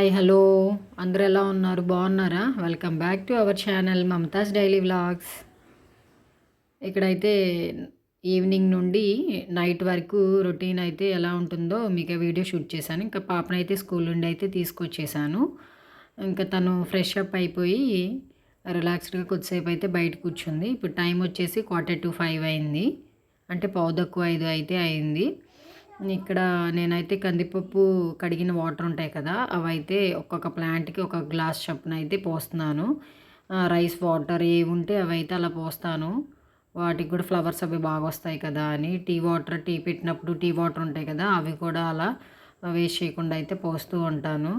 Hi hello. అందరు ఎలా ఉన్నారు? బాగున్నారా? Welcome back to our channel Mamatha's daily vlogs ఇక్కడైతే ఈవినింగ్ నుండి నైట్ వరకు రొటీన్ అయితే ఎలా ఉంటుందో మీకు వీడియో షూట్ చేశాను. ఇంకా పాపనైతే స్కూల్ నుండి అయితే తీసుకొచ్చేసాను. ఇంకా తను ఫ్రెష్ అప్ అయిపోయి రిలాక్స్డ్గా కొద్దిసేపు అయితే బయట కూర్చుంది. ఇప్పుడు టైం వచ్చేసి క్వార్టర్ టు ఫైవ్ అయింది. అంటే పావుదక్కువ ఐదు అయితే అయింది. ఇక్కడ నేనైతే కందిపప్పు కడిగిన వాటర్ ఉంటాయి కదా అవైతే ఒక్కొక్క ప్లాంట్కి ఒక గ్లాస్ చప్పున అయితే పోస్తున్నాను. రైస్ వాటర్ ఏవి ఉంటే అవైతే అలా పోస్తాను. వాటికి కూడా ఫ్లవర్స్ అవి బాగా వస్తాయి కదా అని. టీ వాటర్ టీ పెట్టినప్పుడు టీ వాటర్ ఉంటాయి కదా అవి కూడా అలా వేస్ట్ చేయకుండా అయితే పోస్తూ ఉంటాను.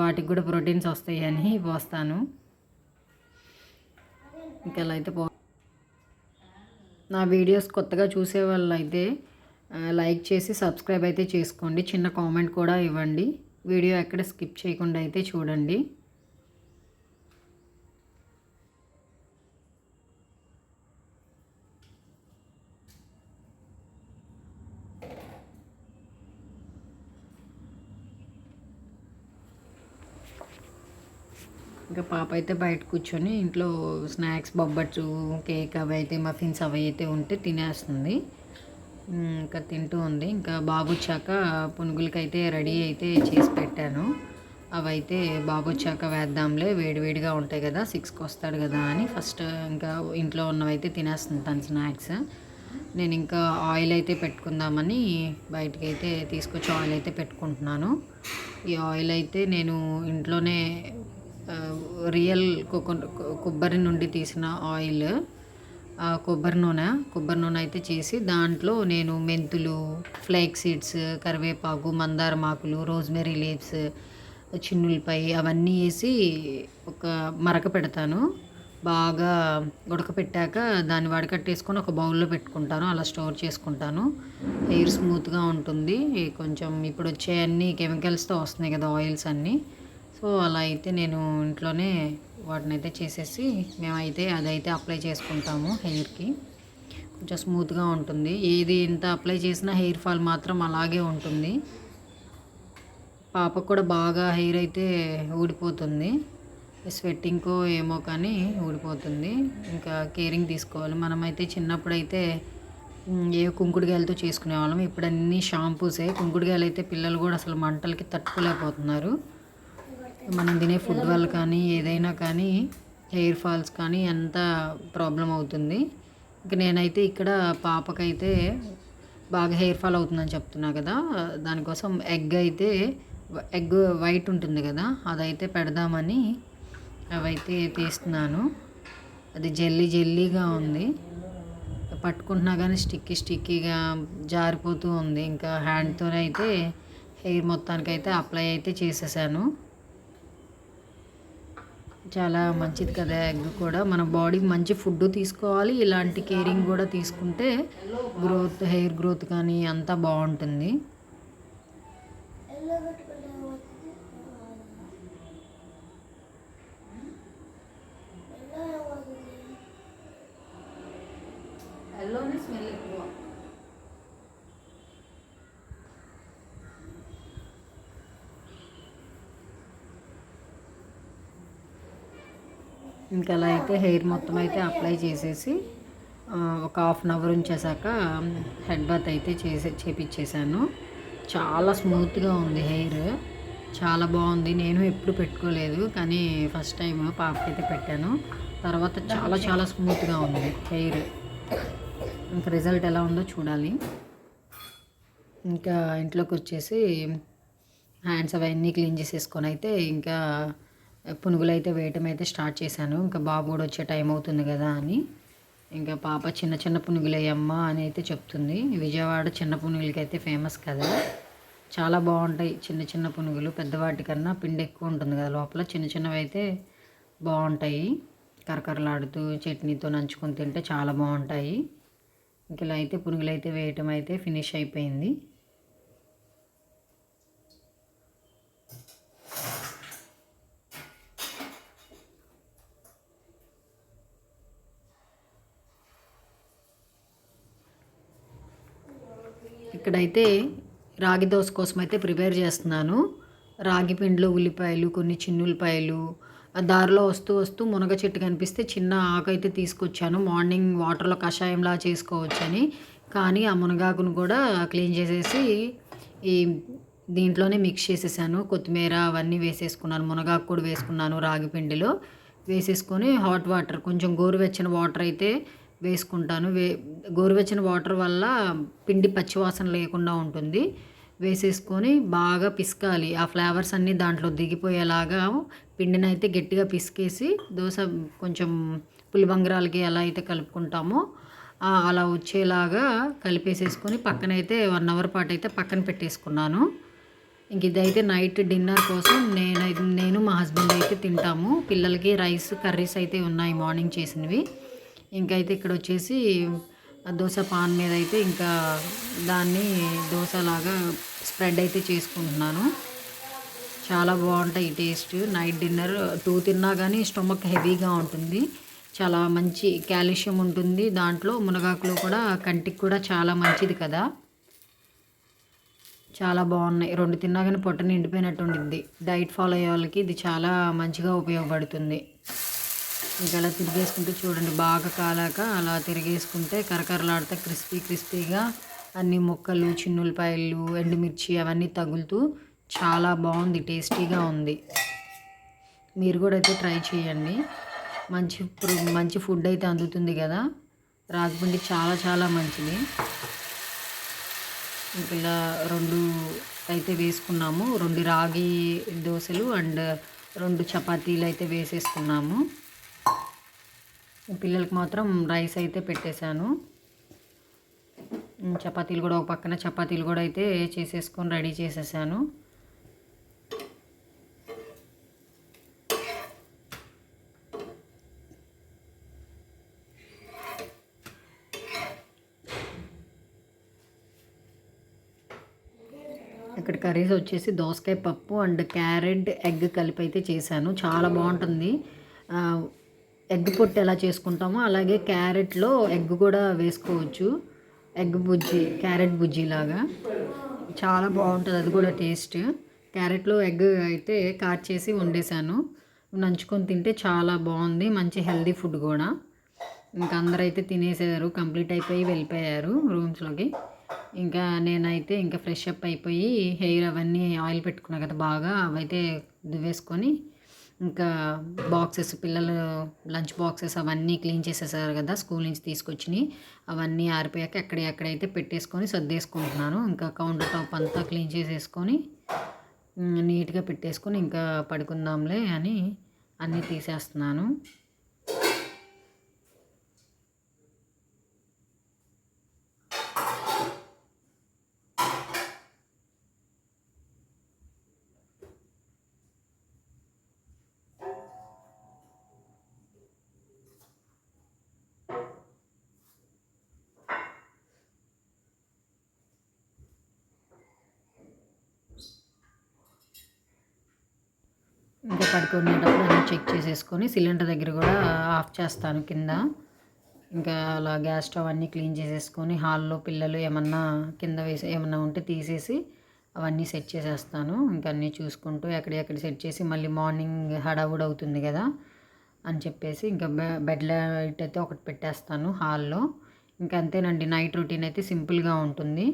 వాటికి కూడా ప్రోటీన్స్ వస్తాయి అని పోస్తాను ఇంకెలా అయితే పో నా వీడియోస్ కొత్తగా చూసే వాళ్ళు అయితే లైక్ చేసి సబ్స్క్రైబ్ అయితే చేసుకోండి. చిన్న కామెంట్ కూడా ఇవ్వండి. వీడియో ఎక్కడ స్కిప్ చేయకుండా అయితే చూడండి. ఇంకా పాప అయితే బయట కూర్చొని ఇంట్లో స్నాక్స్ బొబ్బట్టు కేక్ అవి అయితే మఫిన్స్ అవి అయితే ఉంటే తినేస్తుంది. ఇంకా తింటూ ఉంది. ఇంకా బాబు వచ్చాక పునుగులకైతే రెడీ అయితే చేసి పెట్టాను. అవైతే బాబు వచ్చాక వేద్దాంలే. వేడివేడిగా ఉంటాయి కదా సిక్స్కి వస్తాడు కదా అని ఫస్ట్ ఇంకా ఇంట్లో ఉన్నవైతే తినేస్తుంది తన స్నాక్స్. నేను ఇంకా ఆయిల్ అయితే పెట్టుకుందామని బయటకి అయితే తీసుకొచ్చి ఆయిల్ అయితే పెట్టుకుంటున్నాను. ఈ ఆయిల్ అయితే నేను ఇంట్లోనే రియల్ కొబ్బరి నుండి తీసిన ఆయిల్ కొబ్బరి నూనె. కొబ్బరి నూనె అయితే చేసి దాంట్లో నేను మెంతులు ఫ్లేక్ సీడ్స్ కరివేపాకు మందారమాకులు రోజ్మెరీ లీవ్స్ చిన్నులపై అవన్నీ వేసి ఒక మరక పెడతాను. బాగా ఉడకపెట్టాక దాన్ని వడకట్టేసుకొని ఒక బౌల్లో పెట్టుకుంటాను. అలా స్టోర్ చేసుకుంటాను. హెయిర్ స్మూత్గా ఉంటుంది. కొంచెం ఇప్పుడు వచ్చే అన్ని కెమికల్స్తో వస్తున్నాయి కదా ఆయిల్స్ అన్నీ. సో అలా అయితే నేను ఇంట్లోనే వాటిని అయితే చేసేసి మేమైతే అదైతే అప్లై చేసుకుంటాము హెయిర్కి. కొంచెం స్మూత్గా ఉంటుంది. ఏది ఎంత అప్లై చేసినా హెయిర్ ఫాల్ మాత్రం అలాగే ఉంటుంది. పాపకు కూడా బాగా హెయిర్ అయితే ఊడిపోతుంది. స్వెట్టింగ్కో ఏమో కానీ ఊడిపోతుంది. ఇంకా కేరింగ్ తీసుకోవాలి. మనమైతే చిన్నప్పుడైతే ఏ కుంకుడుగాయలతో చేసుకునేవాళ్ళం. ఇప్పుడు అన్నీ షాంపూసే. కుంకుడుగాయలు అయితే పిల్లలు కూడా అసలు మంటలకి తట్టుకోలేకపోతున్నారు. మనం తినే ఫుడ్ వల్ల కానీ ఏదైనా కానీ హెయిర్ ఫాల్స్ కానీ ఎంత ప్రాబ్లం అవుతుంది. ఇంక నేనైతే ఇక్కడ పాపకైతే బాగా హెయిర్ ఫాల్ అవుతుందని చెప్తున్నా కదా. దానికోసం ఎగ్ అయితే ఎగ్ వైట్ ఉంటుంది కదా అదైతే పెడదామని అవైతే తీస్తున్నాను. అది జల్లీ జల్లీగా ఉంది. పట్టుకుంటున్నా కానీ స్టిక్కీ స్టిక్కీగా జారిపోతూ ఉంది. ఇంకా హ్యాండ్తో అయితే హెయిర్ మొత్తానికైతే అప్లై అయితే చేసేసాను. చాలా మంచిది కదా ఎగ్ కూడా. మన బాడీకి మంచి ఫుడ్ తీసుకోవాలి. ఇలాంటి కేరింగ్ కూడా తీసుకుంటే గ్రోత్ హెయిర్ గ్రోత్ కానీ అంతా బాగుంటుంది. స్మెల్ ఇంకా అలా అయితే హెయిర్ మొత్తం అయితే అప్లై చేసేసి ఒక హాఫ్ అన్ అవర్ ఉంచేసాక హెడ్ బాత్ అయితే చేసే చేపించేసాను చాలా స్మూత్గా ఉంది హెయిర్. చాలా బాగుంది. నేను ఎప్పుడు పెట్టుకోలేదు కానీ ఫస్ట్ టైం పాపకైతే పెట్టాను. తర్వాత చాలా చాలా స్మూత్గా ఉంది హెయిర్. ఇంకా రిజల్ట్ ఎలా ఉందో చూడాలి. ఇంకా ఇంట్లోకి వచ్చేసి హ్యాండ్స్ అవన్నీ క్లీన్ చేసేసుకొని అయితే ఇంకా పునుగులు అయితే వేయటం అయితే స్టార్ట్ చేశాను. ఇంకా బాబు కూడా వచ్చే టైం అవుతుంది కదా అని. ఇంకా పాప చిన్న చిన్న పునుగులు వేయమ్మ అని అయితే చెప్తుంది. విజయవాడ చిన్న పునుగులకి అయితే ఫేమస్ కదా. చాలా బాగుంటాయి చిన్న చిన్న పునుగులు. పెద్దవాటికన్నా పిండి ఎక్కువ ఉంటుంది కదా లోపల. చిన్న చిన్నవి అయితే బాగుంటాయి. కరకరలాడుతూ చట్నీతో నంచుకొని తింటే చాలా బాగుంటాయి. ఇంక ఇలా అయితే పునుగులు అయితే వేయటం అయితే ఫినిష్ అయిపోయింది. ఇక్కడైతే రాగి దోశ కోసం అయితే ప్రిపేర్ చేస్తున్నాను. రాగి పిండిలో ఉల్లిపాయలు కొన్ని చిన్నులపాయలు ఆ దారిలో వస్తూ వస్తూ మునగ చెట్టు కనిపిస్తే చిన్న ఆకు అయితే తీసుకొచ్చాను. మార్నింగ్ వాటర్లో కషాయంలా చేసుకోవచ్చని. కానీ ఆ మునగాకును కూడా క్లీన్ చేసేసి ఈ దీంట్లోనే మిక్స్ చేసేసాను. కొత్తిమీర అవన్నీ వేసేసుకున్నాను. మునగాకు కూడా వేసుకున్నాను రాగి పిండిలో. వేసేసుకొని హాట్ వాటర్ కొంచెం గోరువెచ్చని వాటర్ అయితే వేసుకుంటాను. వే గోరువెచ్చని వాటర్ వల్ల పిండి పచ్చివాసన లేకుండా ఉంటుంది. వేసేసుకొని బాగా పిసకాలి. ఆ ఫ్లేవర్స్ అన్నీ దాంట్లో దిగిపోయేలాగా పిండిని అయితే గట్టిగా పిసికేసి దోశ కొంచెం పులిబంగరాలకి ఎలా అయితే కలుపుకుంటామో అలా వచ్చేలాగా కలిపేసేసుకొని పక్కనైతే వన్ అవర్ పాటు అయితే పక్కన పెట్టేసుకున్నాను. ఇంక ఇదైతే నైట్ డిన్నర్ కోసం నేను నేను మా హస్బెండ్ అయితే తింటాము. పిల్లలకి రైస్ కర్రీస్ అయితే ఉన్నాయి మార్నింగ్ చేసినవి. ఇంకైతే ఇక్కడ వచ్చేసి దోశ పాన్ మీద అయితే ఇంకా దాన్ని దోశలాగా స్ప్రెడ్ అయితే చేసుకుంటున్నాను. చాలా బాగుంటాయి టేస్ట్. నైట్ డిన్నర్ టూ తిన్నా కానీ స్టొమక్ హెవీగా ఉంటుంది. చాలా మంచి కాల్షియం ఉంటుంది. దాంట్లో మునగాకులు కూడా కంటికి కూడా చాలా మంచిది కదా. చాలా బాగున్నాయి. రెండు తిన్నా కానీ పొట్ట నిండిపోయినట్టు ఉండిద్ది. డైట్ ఫాలో అయ్యే వాళ్ళకి ఇది చాలా మంచిగా ఉపయోగపడుతుంది. ఇంకా అలా తిరిగేసుకుంటే చూడండి బాగా కాలాక అలా తిరిగేసుకుంటే కరకరలాడితే క్రిస్పీ క్రిస్పీగా అన్ని ముక్కలు చిన్నులపాయలు ఎండుమిర్చి అవన్నీ తగులుతూ చాలా బాగుంది టేస్టీగా ఉంది. మీరు కూడా అయితే ట్రై చేయండి. మంచి మంచి ఫుడ్ అయితే అందుతుంది కదా. రాగిపిండి చాలా చాలా మంచిది. ఇలా రెండు అయితే వేసుకున్నాము. రెండు రాగి దోశలు అండ్ రెండు చపాతీలు అయితే వేసేసుకున్నాము. పిల్లలకి మాత్రం రైస్ అయితే పెట్టేశాను. చపాతీలు కూడా ఒక పక్కన చపాతీలు కూడా అయితే చేసేసుకొని రెడీ చేసేసాను. ఇక్కడ కర్రీస్ వచ్చేసి దోసకాయ పప్పు అండ్ క్యారెట్ ఎగ్ కలిపి అయితే చేశాను. చాలా బాగుంటుంది. ఎగ్ పొట్టు ఎలా చేసుకుంటామో అలాగే క్యారెట్లో ఎగ్ కూడా వేసుకోవచ్చు. ఎగ్ బుజ్జి క్యారెట్ బుజ్జి లాగా చాలా బాగుంటుంది అది కూడా టేస్ట్. క్యారెట్లో ఎగ్ అయితే కాట్ చేసి వండేశాను. నంచుకొని తింటే చాలా బాగుంది మంచి హెల్దీ ఫుడ్ కూడా. ఇంకా అందరైతే తినేసారు కంప్లీట్ అయిపోయి వెళ్ళిపోయారు రూమ్స్లోకి. ఇంకా నేనైతే ఇంకా ఫ్రెష్ అప్ అయిపోయి హెయిర్ అవన్నీ ఆయిల్ పెట్టుకున్నా కదా బాగా అవైతే దువ్వేసుకొని ఇంకా బాక్సెస్ పిల్లలు లంచ్ బాక్సెస్ అవన్నీ క్లీన్ చేసేసారు కదా స్కూల్ నుంచి తీసుకొచ్చినాయి అవన్నీ ఆరిపోయాక ఎక్కడ ఎక్కడైతే పెట్టేసుకొని సర్దేసుకుంటున్నాను. ఇంకా కౌంటర్ టాప్ అంతా క్లీన్ చేసేసుకొని నీట్గా పెట్టేసుకొని ఇంకా పడుకుందాంలే అని అన్నీ తీసేస్తున్నాను. ఇంకా పడుకునేటప్పుడు అన్నీ చెక్ చేసేసుకొని సిలిండర్ దగ్గర కూడా ఆఫ్ చేస్తాను కింద. ఇంకా అలా గ్యాస్ స్టవ్ అన్నీ క్లీన్ చేసేసుకొని హాల్లో పిల్లలు ఏమన్నా కింద వేసి ఏమన్నా ఉంటే తీసేసి అవన్నీ సెట్ చేసేస్తాను. ఇంకా అన్నీ చూసుకుంటూ ఎక్కడెక్కడ సెట్ చేసి మళ్ళీ మార్నింగ్ హడావుడ్ అవుతుంది కదా అని చెప్పేసి ఇంకా బెడ్ లైట్ అయితే ఒకటి పెట్టేస్తాను హాల్లో. ఇంకా అంతేనండి నైట్ రొటీన్ అయితే సింపుల్గా ఉంటుంది.